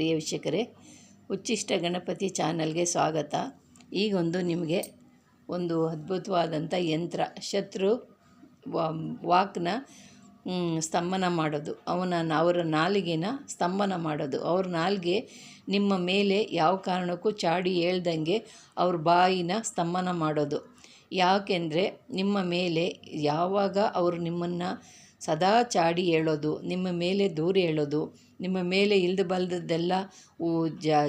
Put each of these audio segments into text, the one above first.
ಪ್ರಿಯ ವೀಕ್ಷಕರೇ, ಉಚ್ಚಿಷ್ಟ ಗಣಪತಿ ಚಾನಲ್ಗೆ ಸ್ವಾಗತ. ಈಗೊಂದು ನಿಮಗೆ ಒಂದು ಅದ್ಭುತವಾದಂಥ ಯಂತ್ರ, ಶತ್ರು ವಾಕ್ನ ಸ್ತಂಭನ ಮಾಡೋದು. ಅವನ ಅವರ ನಾಲಿಗೆನ ಸ್ತಂಭನ ಮಾಡೋದು. ಅವ್ರ ನಾಲಿಗೆ ನಿಮ್ಮ ಮೇಲೆ ಯಾವ ಕಾರಣಕ್ಕೂ ಚಾಡಿ ಹೇಳ್ದಂಗೆ ಅವ್ರ ಬಾಯಿನ ಸ್ತಂಭನ ಮಾಡೋದು. ಯಾಕೆಂದರೆ ನಿಮ್ಮ ಮೇಲೆ ಯಾವಾಗ ಅವರು ನಿಮ್ಮನ್ನು ಸದಾ ಚಾಡಿ ಹೇಳೋದು ನಿಮ್ಮ ಮೇಲೆ ದೂರ ಹೇಳೋದು ನಿಮ್ಮ ಮೇಲೆ ಇಲ್ದು ಬಲ್ದದ್ದೆಲ್ಲ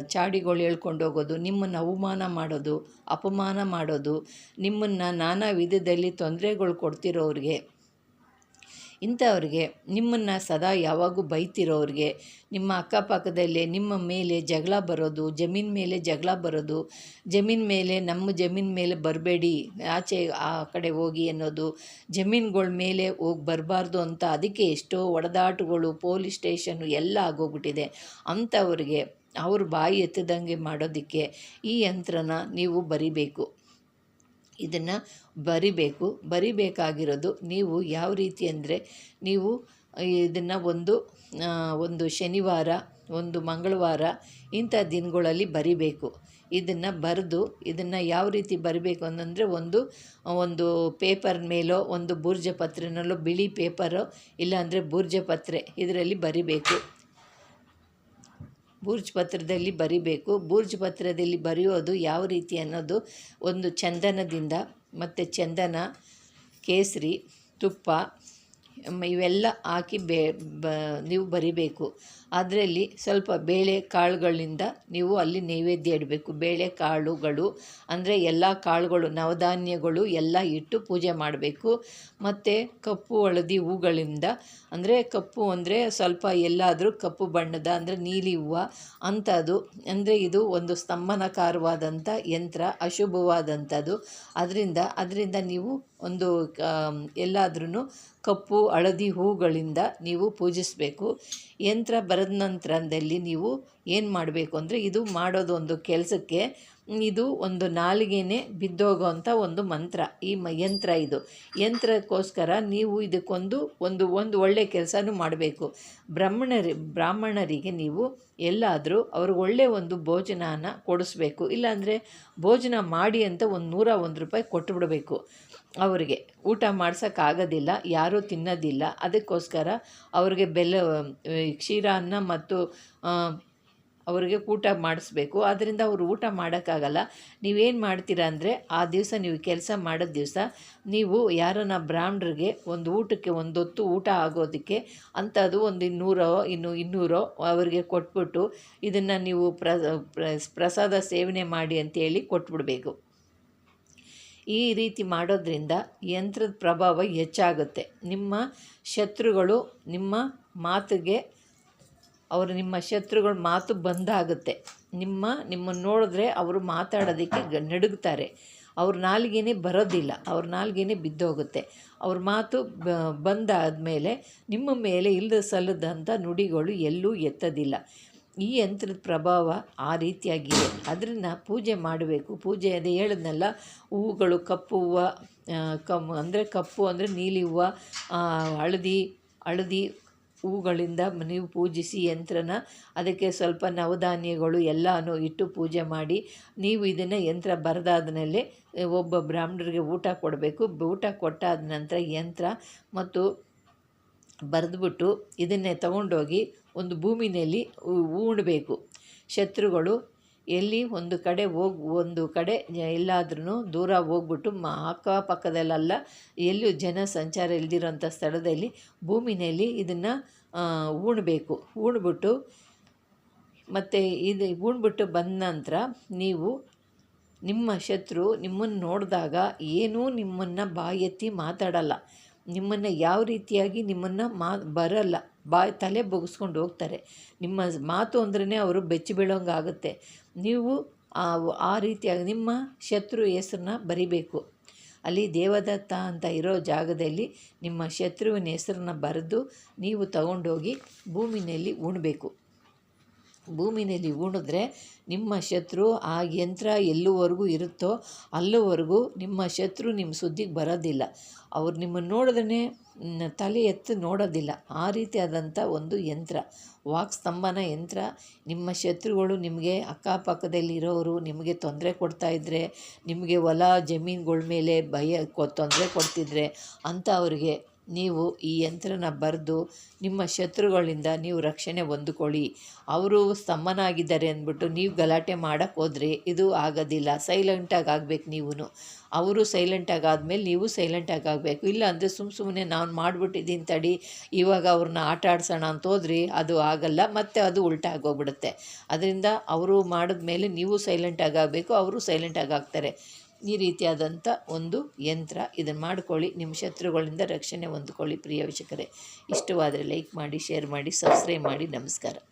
ಚಾಡಿಗಳು ಹೇಳ್ಕೊಂಡು ಹೋಗೋದು, ನಿಮ್ಮನ್ನು ಅವಮಾನ ಮಾಡೋದು, ಅಪಮಾನ ಮಾಡೋದು, ನಿಮ್ಮನ್ನು ನಾನಾ ವಿಧದಲ್ಲಿ ತೊಂದರೆಗಳು ಕೊಡ್ತಿರೋರಿಗೆ ಇಂಥವ್ರಿಗೆ, ನಿಮ್ಮನ್ನು ಸದಾ ಯಾವಾಗೂ ಬೈತಿರೋರಿಗೆ ನಿಮ್ಮ ಅಕ್ಕಪಕ್ಕದಲ್ಲೇ ನಿಮ್ಮ ಮೇಲೆ ಜಗಳ ಬರೋದು, ಜಮೀನ್ ಮೇಲೆ ಜಗಳ ಬರೋದು, ಜಮೀನ್ ಮೇಲೆ, ನಮ್ಮ ಜಮೀನು ಮೇಲೆ ಬರಬೇಡಿ, ಆಚೆ ಆ ಕಡೆ ಹೋಗಿ ಅನ್ನೋದು, ಜಮೀನುಗಳ ಮೇಲೆ ಹೋಗಿ ಬರಬಾರ್ದು ಅಂತ ಅದಕ್ಕೆ ಎಷ್ಟೋ ಒಡೆದಾಟಗಳು ಪೊಲೀಸ್ ಸ್ಟೇಷನ್ನು ಎಲ್ಲ ಆಗೋಗ್ಬಿಟ್ಟಿದೆ. ಅಂಥವ್ರಿಗೆ ಅವ್ರ ಬಾಯಿ ಎತ್ತದಂಗೆ ಮಾಡೋದಕ್ಕೆ ಈ ಯಂತ್ರನ ನೀವು ಬರಿಬೇಕು. ಇದನ್ನು ಬರಿಬೇಕು. ಬರಿಬೇಕಾಗಿರೋದು ನೀವು ಯಾವ ರೀತಿ ಅಂದರೆ ನೀವು ಇದನ್ನು ಒಂದು ಒಂದು ಶನಿವಾರ, ಒಂದು ಮಂಗಳವಾರ ಇಂಥ ದಿನಗಳಲ್ಲಿ ಬರಿಬೇಕು. ಇದನ್ನು ಬರೆದು ಇದನ್ನು ಯಾವ ರೀತಿ ಬರಬೇಕು ಅಂತಂದರೆ ಒಂದು ಒಂದು ಪೇಪರ್ ಮೇಲೋ, ಒಂದು ಬೂರ್ಜ ಪತ್ರೆನಲ್ಲೋ ಬಿಳಿ ಪೇಪರೋ ಇಲ್ಲಾಂದರೆ ಬೂರ್ಜ ಪತ್ರೆ ಇದರಲ್ಲಿ ಬರಿಬೇಕು. ಬೂರ್ಜ್ ಪತ್ರದಲ್ಲಿ ಬರಿಬೇಕು. ಬೂರ್ಜ್ ಪತ್ರದಲ್ಲಿ ಬರೆಯೋದು ಯಾವ ರೀತಿ ಅನ್ನೋದು ಒಂದು ಚಂದನದಿಂದ ಮತ್ತು ಚಂದನ, ಕೇಸರಿ, ತುಪ್ಪ ಇವೆಲ್ಲ ಹಾಕಿ ಬೇ, ಬ, ನೀವು ಬರಿಬೇಕು. ಅದರಲ್ಲಿ ಸ್ವಲ್ಪ ಬೇಳೆ ಕಾಳುಗಳಿಂದ ನೀವು ಅಲ್ಲಿ ನೈವೇದ್ಯ ಇಡಬೇಕು. ಬೇಳೆ ಕಾಳುಗಳು ಅಂದರೆ ಎಲ್ಲ ಕಾಳುಗಳು, ನವಧಾನ್ಯಗಳು ಎಲ್ಲ ಇಟ್ಟು ಪೂಜೆ ಮಾಡಬೇಕು. ಮತ್ತು ಕಪ್ಪು ಹಳದಿ ಹೂಗಳಿಂದ ಅಂದರೆ ಕಪ್ಪು ಅಂದರೆ ಸ್ವಲ್ಪ ಎಲ್ಲಾದರೂ ಕಪ್ಪು ಬಣ್ಣದ ಅಂದರೆ ನೀಲಿ ಹೂವು ಅಂಥದ್ದು ಅಂದರೆ ಇದು ಒಂದು ಸ್ತಂಭನಕಾರವಾದಂಥ ಯಂತ್ರ ಅಶುಭವಾದಂಥದ್ದು ಅದರಿಂದ ಅದರಿಂದ ನೀವು ಒಂದು ಎಲ್ಲಾದ್ರೂ ಕಪ್ಪು, ಹಳದಿ ಹೂಗಳಿಂದ ನೀವು ಪೂಜಿಸಬೇಕು. ಯಂತ್ರ ಬರೆದ ನಂತರದಲ್ಲಿ ನೀವು ಏನು ಮಾಡಬೇಕು ಅಂದರೆ ಇದು ಮಾಡೋದು ಒಂದು ಕೆಲಸಕ್ಕೆ ಇದು ಒಂದು ನಾಲಿಗೆನೆ ಬಿದ್ದೋಗೋವಂಥ ಒಂದು ಮಂತ್ರ, ಈ ಮ ಯಂತ್ರ ಇದು. ಯಂತ್ರಕ್ಕೋಸ್ಕರ ನೀವು ಇದಕ್ಕೊಂದು ಒಂದು ಒಂದು ಒಳ್ಳೆಯ ಕೆಲಸನೂ ಮಾಡಬೇಕು. ಬ್ರಾಹ್ಮಣರಿ, ಬ್ರಾಹ್ಮಣರಿಗೆ ನೀವು ಎಲ್ಲಾದರೂ ಅವ್ರಿಗೆ ಒಳ್ಳೆಯ ಒಂದು ಭೋಜನನ ಕೊಡಿಸ್ಬೇಕು. ಇಲ್ಲಾಂದರೆ ಭೋಜನ ಮಾಡಿ ಅಂತ ಒಂದು ನೂರ ಒಂದು ರೂಪಾಯಿ ಕೊಟ್ಟುಬಿಡಬೇಕು ಅವರಿಗೆ ಊಟ ಮಾಡ್ಸೋಕ್ಕಾಗೋದಿಲ್ಲ, ಯಾರೂ ತಿನ್ನೋದಿಲ್ಲ. ಅದಕ್ಕೋಸ್ಕರ ಅವ್ರಿಗೆ ಬೆಲ್ಲ, ಕ್ಷೀರಾನ್ನ ಮತ್ತು ಅವರಿಗೆ ಊಟ ಮಾಡಿಸ್ಬೇಕು. ಆದ್ದರಿಂದ ಅವರು ಊಟ ಮಾಡೋಕ್ಕಾಗಲ್ಲ. ನೀವೇನು ಮಾಡ್ತೀರಾ ಅಂದರೆ, ಆ ದಿವಸ ನೀವು ಕೆಲಸ ಮಾಡೋ ದಿವಸ ನೀವು ಯಾರನ್ನ ಬ್ರಾಹ್ಮಣರಿಗೆ ಒಂದು ಊಟಕ್ಕೆ ಒಂದೊತ್ತು ಊಟ ಆಗೋದಕ್ಕೆ ಅಂಥದ್ದು ಒಂದು ಇನ್ನೂರೋ, ಇನ್ನು ಇನ್ನೂರೋ ಅವರಿಗೆ ಕೊಟ್ಬಿಟ್ಟು ಇದನ್ನು ನೀವು ಪ್ರ, ಪ್ರ- ಪ್ರಸಾದ ಸೇವನೆ ಮಾಡಿ ಅಂತೇಳಿ ಕೊಟ್ಬಿಡಬೇಕು. ಈ ರೀತಿ ಮಾಡೋದ್ರಿಂದ ಯಂತ್ರದ ಪ್ರಭಾವ ಹೆಚ್ಚಾಗುತ್ತೆ. ನಿಮ್ಮ ಶತ್ರುಗಳು ನಿಮ್ಮ ಮಾತಿಗೆ ಅವರು ನಿಮ್ಮ ಶತ್ರುಗಳ ಮಾತು ಬಂದಾಗುತ್ತೆ. ನಿಮ್ಮ ನಿಮ್ಮನ್ನು ನೋಡಿದ್ರೆ ಅವರು ಮಾತಾಡೋದಕ್ಕೆ ನಡುಗ್ತಾರೆ. ಅವ್ರ ನಾಲಿಗೆನೇ ಬರೋದಿಲ್ಲ. ಅವ್ರ ನಾಲಿಗೆನೇ ಬಿದ್ದೋಗುತ್ತೆ. ಅವ್ರ ಮಾತು ಬ, ಬಂದಾದಮೇಲೆ ನಿಮ್ಮ ಮೇಲೆ ಇಲ್ಲದ ಸಲ್ಲದಂಥ ನುಡಿಗಳು ಎಲ್ಲೂ ಎತ್ತದಿಲ್ಲ. ಈ ಯಂತ್ರದ ಪ್ರಭಾವ ಆ ರೀತಿಯಾಗಿದೆ. ಅದನ್ನ ಪೂಜೆ ಮಾಡಬೇಕು. ಪೂಜೆ ಅದೇ ಹೇಳಿದ್ನಲ್ಲ, ಹೂವುಗಳು ಕಪ್ಪು ಹೂವು ಕಮ್, ಅಂದರೆ ಕಪ್ಪು ಅಂದರೆ ನೀಲಿ ಹೂವು ಹಳದಿ ಹಳದಿ ಹೂಗಳಿಂದ ನೀವು ಪೂಜಿಸಿ ಯಂತ್ರನ, ಅದಕ್ಕೆ ಸ್ವಲ್ಪ ನವಧಾನ್ಯಗಳು ಎಲ್ಲನೂ ಇಟ್ಟು ಪೂಜೆ ಮಾಡಿ, ನೀವು ಇದನ್ನು ಯಂತ್ರ ಬರೆದಾದ್ಮೇಲೆ ಒಬ್ಬ ಬ್ರಾಹ್ಮಣರಿಗೆ ಊಟ ಕೊಡಬೇಕು. ಊಟ ಕೊಟ್ಟಾದ ನಂತರ ಯಂತ್ರ ಮತ್ತು ಬರೆದ್ಬಿಟ್ಟು ಇದನ್ನೇ ತಗೊಂಡೋಗಿ ಒಂದು ಭೂಮಿನಲ್ಲಿ ಉಣಬೇಕು. ಶತ್ರುಗಳು ಎಲ್ಲಿ ಒಂದು ಕಡೆ ಹೋಗಿ, ಒಂದು ಕಡೆ ಎಲ್ಲಾದ್ರೂ ದೂರ ಹೋಗ್ಬಿಟ್ಟು ಮ, ಅಕ್ಕಪಕ್ಕದಲ್ಲೆಲ್ಲ ಎಲ್ಲೂ ಜನ ಸಂಚಾರ ಇಲ್ದಿರೋಂಥ ಸ್ಥಳದಲ್ಲಿ ಭೂಮಿನಲ್ಲಿ ಇದನ್ನು ಉಣ್ಬೇಕು ಉಣ್ಬಿಟ್ಟು ಮತ್ತು ಇದು ಉಣ್ಬಿಟ್ಟು ಬಂದ ನಂತರ ನೀವು ನಿಮ್ಮ ಶತ್ರು ನಿಮ್ಮನ್ನು ನೋಡಿದಾಗ ಏನೂ ನಿಮ್ಮನ್ನು ಬಾಯೆತ್ತಿ ಮಾತಾಡಲ್ಲ. ನಿಮ್ಮನ್ನು ಯಾವ ರೀತಿಯಾಗಿ ನಿಮ್ಮನ್ನು ಮಾ, ಬರಲ್ಲ. ಬಾಯಿ, ತಲೆ ಬೊಗಿಸ್ಕೊಂಡು ಹೋಗ್ತಾರೆ. ನಿಮ್ಮ ಮಾತು ಅಂದ್ರೇ ಅವರು ಬೆಚ್ಚಿ ಬೀಳೋಂಗಾಗುತ್ತೆ. ನೀವು ಆ ರೀತಿಯಾಗಿ ನಿಮ್ಮ ಶತ್ರು ಹೆಸ್ರನ್ನ ಬರಿಬೇಕು. ಅಲ್ಲಿ ದೇವದತ್ತ ಅಂತ ಇರೋ ಜಾಗದಲ್ಲಿ ನಿಮ್ಮ ಶತ್ರುವಿನ ಹೆಸರನ್ನ ಬರೆದು ನೀವು ತಗೊಂಡೋಗಿ ಭೂಮಿನಲ್ಲಿ ಉಣ್ಬೇಕು. ಭೂಮಿನಲ್ಲಿ ಉಣಿದ್ರೆ ನಿಮ್ಮ ಶತ್ರು ಆ ಯಂತ್ರ ಎಲ್ಲುವರೆಗೂ ಇರುತ್ತೋ ಅಲ್ಲಿವರೆಗೂ ನಿಮ್ಮ ಶತ್ರು ನಿಮ್ಮ ಸುದ್ದಿಗೆ ಬರೋದಿಲ್ಲ. ಅವ್ರು ನಿಮ್ಮನ್ನು ನೋಡಿದ್ರೆ ತಲೆ ಎತ್ತು ನೋಡೋದಿಲ್ಲ. ಆ ರೀತಿಯಾದಂಥ ಒಂದು ಯಂತ್ರ, ವಾಕ್ ಸ್ತಂಭನ ಯಂತ್ರ. ನಿಮ್ಮ ಶತ್ರುಗಳು ನಿಮಗೆ ಅಕ್ಕಪಕ್ಕದಲ್ಲಿರೋರು ನಿಮಗೆ ತೊಂದರೆ ಕೊಡ್ತಾಯಿದ್ರೆ ನಿಮಗೆ ಹೊಲ, ಜಮೀನುಗಳ ಮೇಲೆ ಭಯ, ತೊಂದರೆ ಕೊಡ್ತಿದ್ರೆ ಅಂಥವ್ರಿಗೆ ನೀವು ಈ ಯಂತ್ರನ ಬರೆದು ನಿಮ್ಮ ಶತ್ರುಗಳಿಂದ ನೀವು ರಕ್ಷಣೆ ಹೊಂದ್ಕೊಳ್ಳಿ. ಅವರು ಸ್ತಂಭನಾಗಿದ್ದಾರೆ ಅಂದ್ಬಿಟ್ಟು ನೀವು ಗಲಾಟೆ ಮಾಡೋಕ್ಕೆ ಹೋದರೆ ಇದು ಆಗೋದಿಲ್ಲ. ಸೈಲೆಂಟಾಗಿ ಆಗ್ಬೇಕು ನೀವು ಅವರು ಸೈಲೆಂಟಾಗಿ ಆದಮೇಲೆ ನೀವು ಸೈಲೆಂಟಾಗಿ ಆಗಬೇಕು. ಇಲ್ಲ ಅಂದರೆ ಸುಮ್ಮ ಸುಮ್ಮನೆ ನಾನು ಮಾಡಿಬಿಟ್ಟಿದ್ದೀನಿ ತಡಿ, ಇವಾಗ ಅವ್ರನ್ನ ಆಟ ಆಡ್ಸೋಣ ಅಂತ ಹೋದ್ರಿ ಅದು ಆಗಲ್ಲ, ಮತ್ತು ಅದು ಉಲ್ಟಾಗೋಗ್ಬಿಡುತ್ತೆ ಅದರಿಂದ ಅವರು ಮಾಡಿದ್ಮೇಲೆ ನೀವು ಸೈಲೆಂಟಾಗಿ ಆಗಬೇಕು, ಅವರು ಸೈಲೆಂಟಾಗಿ ಆಗ್ತಾರೆ. ಈ ರೀತಿಯಾದಂಥ ಒಂದು ಯಂತ್ರ ಇದನ್ನು ಮಾಡ್ಕೊಳ್ಳಿ. ನಿಮ್ಮ ಶತ್ರುಗಳಿಂದ ರಕ್ಷಣೆ ಹೊಂದ್ಕೊಳ್ಳಿ ಪ್ರಿಯ ವೀಕ್ಷಕರೇ. ಇಷ್ಟವಾದರೆ ಲೈಕ್ ಮಾಡಿ, ಶೇರ್ ಮಾಡಿ, ಸಬ್ಸ್ಕ್ರೈಬ್ ಮಾಡಿ. ನಮಸ್ಕಾರ.